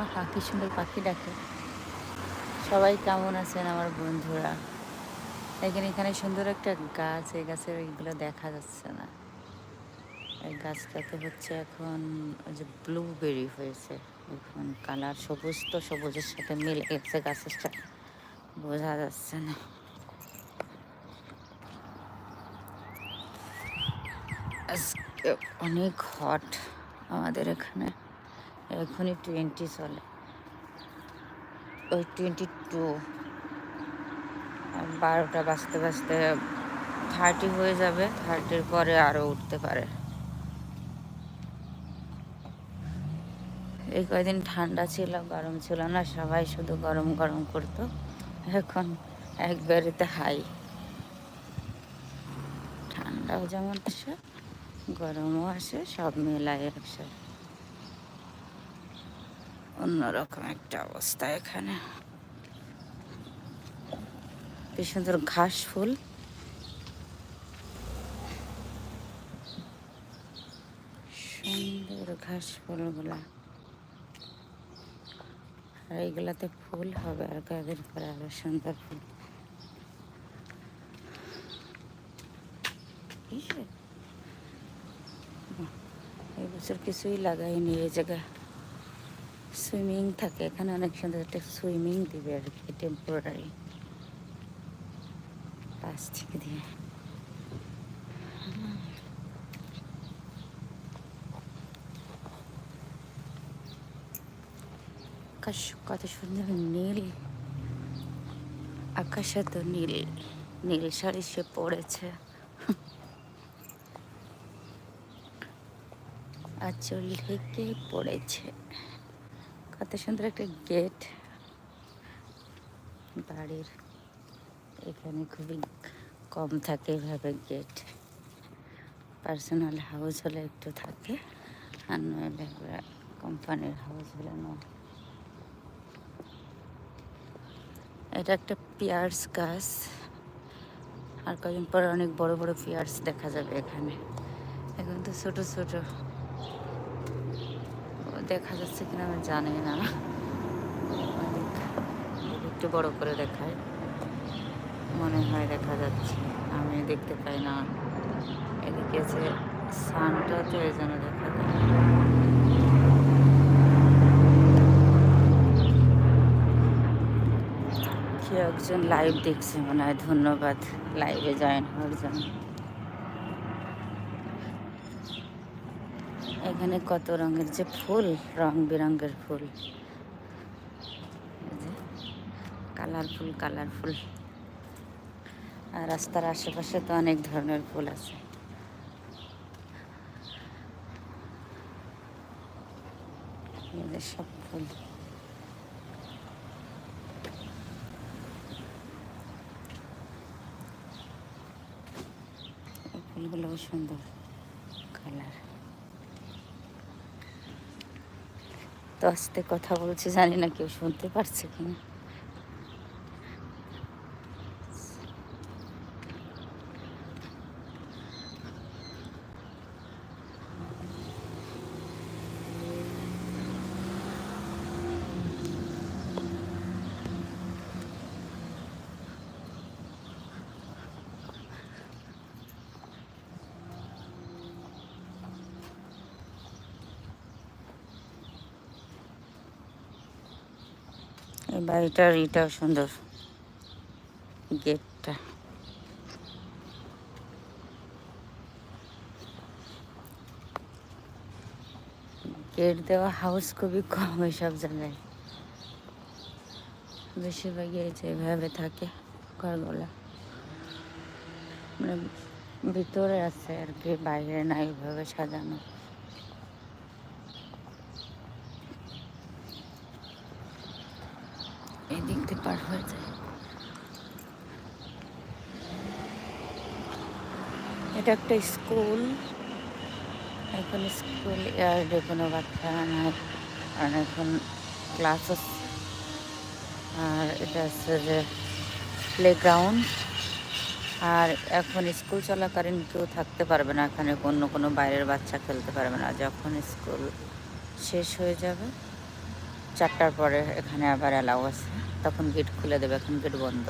আহা, কি সুন্দর পাখি ডাকে। সবাই কেমন আছেন আমার বন্ধুরা? এখানে এখানে সুন্দর একটা গাছ, এই গাছের এইগুলো দেখা যাচ্ছে না। এই গাছটাতে হচ্ছে এখন ওই যে ব্লুবেরি হয়েছে। এখন কালার সবুজ তো, সবুজের সাথে মিলে গেছে গাছের সাথে। বোঝা যাচ্ছে না। আজকে অনেক হট আমাদের এখানে। এখনই টোয়েন্টি চলে। ওই টোয়েন্টি টু বারোটা বাজতে বাজতে থার্টি হয়ে যাবে। থার্টির পরে আরও উঠতে পারে। এই কয়দিন ঠান্ডা ছিল, গরম ছিল না, সবাই শুধু গরম গরম করতো। এখন একবারেতে হাই। ঠান্ডাও যেমন আসে, গরমও আসে, সব মেলায় একসাথে অন্যরকম একটা অবস্থা এখানে। সুন্দর ঘাস ফুল। সুন্দর ঘাস ফুলগুলা। আর এইগুলাতে ফুল হবে আর কয়েকদিন পরে আরও সুন্দর ফুল। এই বছর কিছুই লাগাইনি এই জায়গায়। সুইমিং থাকে, এখানে অনেক সুন্দর একটা সুইমিং দিবে আর কি টেম্পোরারি প্লাস্টিক দিয়ে। আকাশ কত সুন্দর নীল। আকাশে তো নীল নীল শাড়ি সে পড়েছে আঁচল ঢেকে পড়েছে। কত সুন্দর একটা গেট। বাড়ির এখানে খুবই কম থাকে এভাবে গেট। পার্সোনাল হাউস হলে একটু থাকে, আর নইলে কোম্পানির হাউস হলে না। এটা একটা পিয়ার্স গাছ, আর কয়েকদিন পরে অনেক বড় বড় পিয়ার্স দেখা যাবে এখানে। এখন তো ছোট ছোট দেখা যাচ্ছে কিনা আমি জানি না। একটু বড় করে দেখায়। মনে হয় দেখা যাচ্ছে। আমি দেখতে পাই না। এদিকে আছে সানটা তো এই জন্য দেখা যায়। একজন লাইভ দেখছে মনে হয়। ধন্যবাদ। লাইভে জয়েন হওয়ার জন্য। এখানে কত রঙের যে ফুল, রং বেরঙের ফুল। কালারফুল কালারফুল আর রাস্তার আশেপাশে তো অনেক ধরনের ফুল আছে। সব ফুল। এই ফুলগুলোও সুন্দর। কালার। তো আস্তে কথা বলছি জানি না কেউ শুনতে পারছে কিনা। এই বাড়িটার ইটাও সুন্দর। গেটটা। গেট দেওয়া হাউস খুবই কম সব জায়গায়। বেশিরভাগই এই যে এভাবে থাকে ঘরগুলা। মানে ভিতরে আছে আর কি, বাইরে না এইভাবে সাজানো। এই দিক দিয়ে পার হয়ে যায়। এটা একটা স্কুল। এখন স্কুল ইয়ার্ডে কোনো বাচ্চা কারণ এখন ক্লাস আর এটা হচ্ছে যে প্লেগ্রাউন্ড আর এখন স্কুল চলাকালীন কেউ থাকতে পারবে না। এখানে অন্য কোনো বাইরের বাচ্চা খেলতে পারবে না। যখন স্কুল শেষ হয়ে যাবে, চারটার পরে এখানে আবার অ্যালাউ আছে। তখন গেট খুলে দেবে এখন গেট বন্ধ।